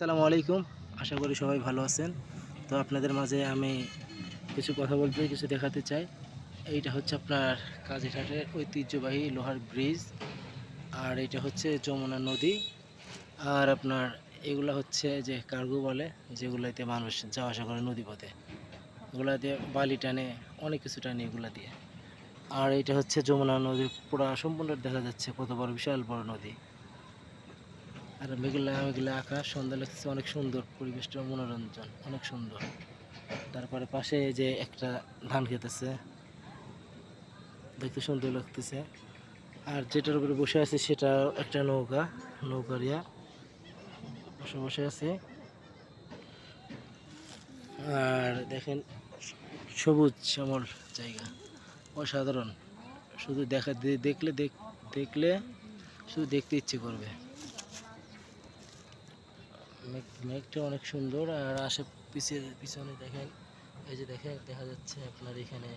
আসসালামু আলাইকুম। আশা করি সবাই ভালো আছেন। তো আপনাদের মাঝে আমি কিছু কথা বলতে, কিছু দেখাতে চাই। এইটা হচ্ছে আপনার কাজীঘাটের ঐতিহ্যবাহী লোহার ব্রিজ। আর এটা হচ্ছে যমুনা নদী। আর আপনার এগুলা হচ্ছে যে কার্গো বলে, যেগুলোতে মানুষ যাওয়া আসা করে নদী পথে। এগুলা দিয়ে বালি টানে, অনেক কিছু টানে এগুলা দিয়ে। আর এটা হচ্ছে যমুনা নদী পুরা সম্পূর্ণ দেখা যাচ্ছে, কত বড়, বিশাল বড় নদী। আর মেঘলা মেঘলা আকাশ, সন্ধ্যা লাগতেছে, অনেক সুন্দর পরিবেশটা, মনোরঞ্জন, অনেক সুন্দর। তারপরে পাশে যে একটা ধান খেতেছে, দেখতে সুন্দর লাগতেছে। আর যেটার উপরে বসে আছে সেটা একটা নৌকা নৌকারিয়া বসে বসে আছে। আর দেখেন, সবুজ শ্যামল জায়গা, অসাধারণ। শুধু দেখা দেখলে, দেখ- দেখলে শুধু দেখতে ইচ্ছে করবে। মেঘ, মেঘটা অনেক সুন্দর, আর আশে পিছে পিছনে দেখেন, এই যে দেখেন, দেখা যাচ্ছে আপনার এখানে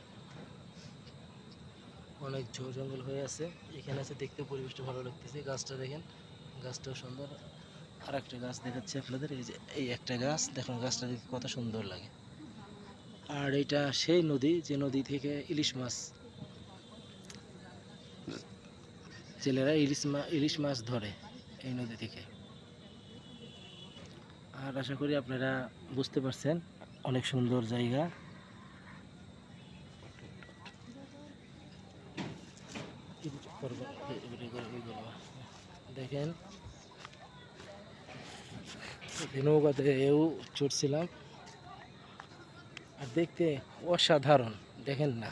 অনেক ঝোড় জঙ্গল হয়ে আছে। এখানে আছে দেখতে পরিবেশটা ভালো লাগতেছে, গাছটা দেখেন, গাছটাও সুন্দর। আর একটা গাছ দেখাচ্ছে আপনাদের, এই যে এই একটা গাছ, দেখুন গাছটা দেখতে কত সুন্দর লাগে। আর এটা সেই নদী, যে নদী থেকে ইলিশ মাছ, জেলেরা ইলিশ মাছ ইলিশ মাছ ধরে এই নদী থেকে। আর আশা করি আপনারা বুঝতে পারছেন, অনেক সুন্দর জায়গা। দেখেন নৌকাতে এও চড়ছিলাম। আর দেখতে অসাধারণ, দেখেন না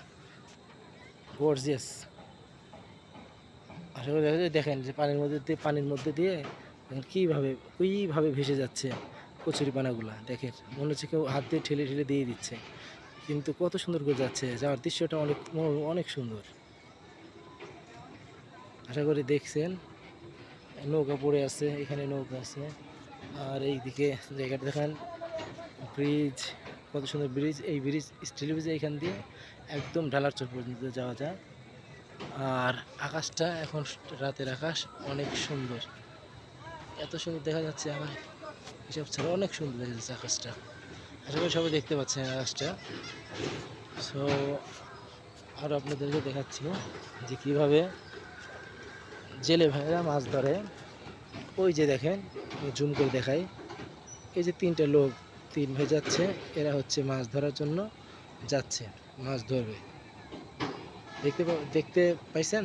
গর্জিয়াস আশা করি দেখেন যে পানির মধ্যে দিয়ে পানির মধ্যে দিয়ে দেখেন কীভাবে ওইভাবে ভেসে যাচ্ছে কচুরি পানাগুলা। দেখেন, মনে হচ্ছে কেউ হাত দিয়ে ঠেলে ঠেলে দিয়ে দিচ্ছে। কিন্তু কত সুন্দর করে যাচ্ছে যাওয়ার দৃশ্যটা অনেক অনেক সুন্দর। আশা করি দেখছেন, নৌকা পড়ে আছে, এখানে নৌকা আছে। আর এইদিকে জায়গাটা দেখেন, ব্রিজ, কত সুন্দর ব্রিজ। এই ব্রিজ, স্টিল ব্রিজ এইখান দিয়ে একদম ঢালার চর পর্যন্ত যাওয়া যায়। আর আকাশটা এখন রাতের আকাশ, অনেক সুন্দর। এত সুন্দর দেখা যাচ্ছে আমার এসব ছাড়া অনেক সুন্দর দেখা যাচ্ছে আকাশটা। আশা করি সবাই দেখতে পাচ্ছেন আকাশটা। সো আরও আপনাদেরকে দেখাচ্ছি যে কীভাবে জেলে ভাইয়েরা মাছ ধরে। ওই যে দেখেন জুম করে দেখাই। এই যে তিনটা লোক, তিন ভাই যাচ্ছে, এরা হচ্ছে মাছ ধরার জন্য যাচ্ছে, মাছ ধরবে। দেখতে দেখতে পাইছেন?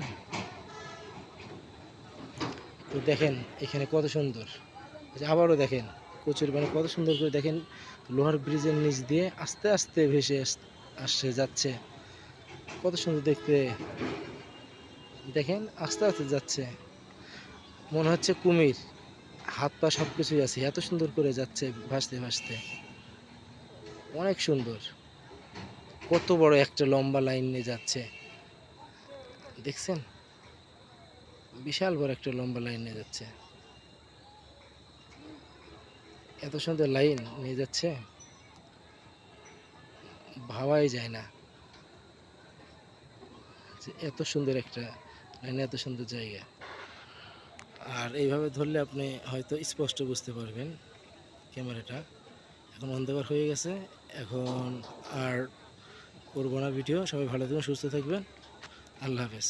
তো দেখেন এখানে কত সুন্দর। আবারও দেখেন, কচুর মানে কত সুন্দর করে দেখেন, লোহার ব্রিজের নিচ দিয়ে আস্তে আস্তে ভেসে আস- আসছে, যাচ্ছে। কত সুন্দর দেখতে। দেখেন, আস্তে আস্তে যাচ্ছে। মনে হচ্ছে কুমির, হাত পা সব কিছুই আছে, এত সুন্দর করে যাচ্ছে ভাসতে ভাসতে। অনেক সুন্দর। কত বড় একটা লম্বা লাইন নিয়ে যাচ্ছে। দেখছেন? বিশাল বড় একটা লম্বা লাইন নিয়ে যাচ্ছে। এত সুন্দর লাইন নিয়ে যাচ্ছে। ভাবাই যায় না। এত সুন্দর একটা লাইন এত সুন্দর জায়গা। আর এইভাবে ধরলে আপনি হয়তো স্পষ্ট বুঝতে পারবেন ক্যামেরাটা। এখন অন্ধকার হয়ে গেছে। এখন আর করব না ভিডিও সবাই ভালো থাকবেন, সুস্থ থাকবেন। আল্লাহ হাফেজ।